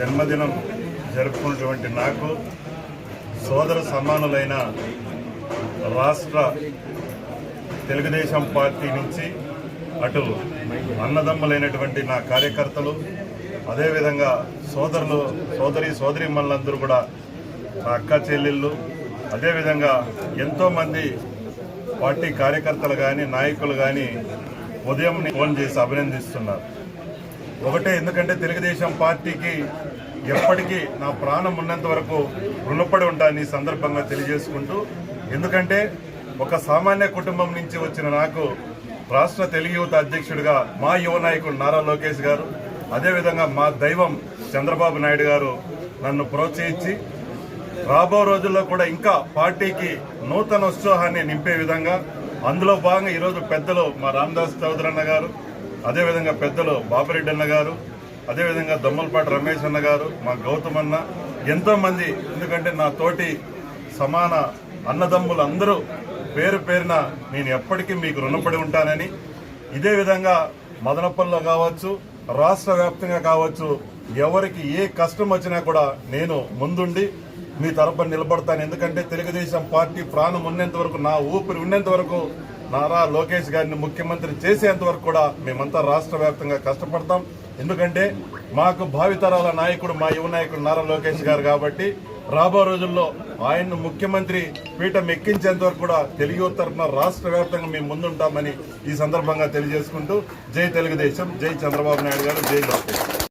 జన్మదినం జరుపుకున్నటువంటి నాకు సోదర సమానులైన రాష్ట్ర తెలుగుదేశం పార్టీ నుంచి అటు అన్నదమ్ములైనటువంటి నా కార్యకర్తలు అదేవిధంగా సోదరులు సోదరి సోదరిమణులందరూ కూడా నా అక్క చెల్లెళ్ళు అదేవిధంగా ఎంతోమంది పార్టీ కార్యకర్తలు కానీ నాయకులు కానీ ఉదయం ఫోన్ చేసి అభినందిస్తున్నారు. ఒకటే ఎందుకంటే తెలుగుదేశం పార్టీకి ఎప్పటికీ నా ప్రాణం ఉన్నంత వరకు రుణపడి ఉంటాను ఈ సందర్భంగా తెలియజేసుకుంటూ ఎందుకంటే ఒక సామాన్య కుటుంబం నుంచి వచ్చిన నాకు రాష్ట్ర తెలుగు యువత అధ్యక్షుడిగా మా యువ నాయకుడు నారా లోకేష్ గారు అదేవిధంగా మా దైవం చంద్రబాబు నాయుడు గారు నన్ను ప్రోత్సహించి రాబో రోజుల్లో కూడా ఇంకా పార్టీకి నూతన ఉత్సాహాన్ని నింపే విధంగా అందులో భాగంగా ఈరోజు పెద్దలు మా రామదాస్ చౌదరన్న గారు అదేవిధంగా పెద్దలు బాపిరెడ్డి అన్న గారు అదేవిధంగా దొమ్మలపాటి రమేష్ అన్న గారు మా గౌతమ్ అన్న ఎంతోమంది. ఎందుకంటే నా తోటి సమాన అన్నదమ్ములు అందరూ పేరు పేరున నేను ఎప్పటికీ మీకు రుణపడి ఉంటానని. ఇదే విధంగా మదనపల్లిలో కావచ్చు రాష్ట్ర వ్యాప్తంగా కావచ్చు ఎవరికి ఏ కష్టం వచ్చినా కూడా నేను ముందుండి మీ తరపున నిలబడతాను. ఎందుకంటే తెలుగుదేశం పార్టీ ప్రాణం ఉన్నంత వరకు నా ఊపిరి ఉన్నంత వరకు నారా లోకేష్ గారిని ముఖ్యమంత్రి చేసేంత వరకు కూడా మేమంతా రాష్ట్ర వ్యాప్తంగా కష్టపడతాం. ఎందుకంటే మాకు భావితరాల నాయకుడు మా యువ నాయకుడు నారా లోకేష్ గారు కాబట్టి రాబో రోజుల్లో ఆయన్ను ముఖ్యమంత్రి పీఠం ఎక్కించేంత వరకు కూడా తెలుగు తరఫున రాష్ట్ర వ్యాప్తంగా మేము ముందుంటామని ఈ సందర్భంగా తెలియజేసుకుంటూ జై తెలుగుదేశం జై చంద్రబాబు నాయుడు గారు జై లోకేష్.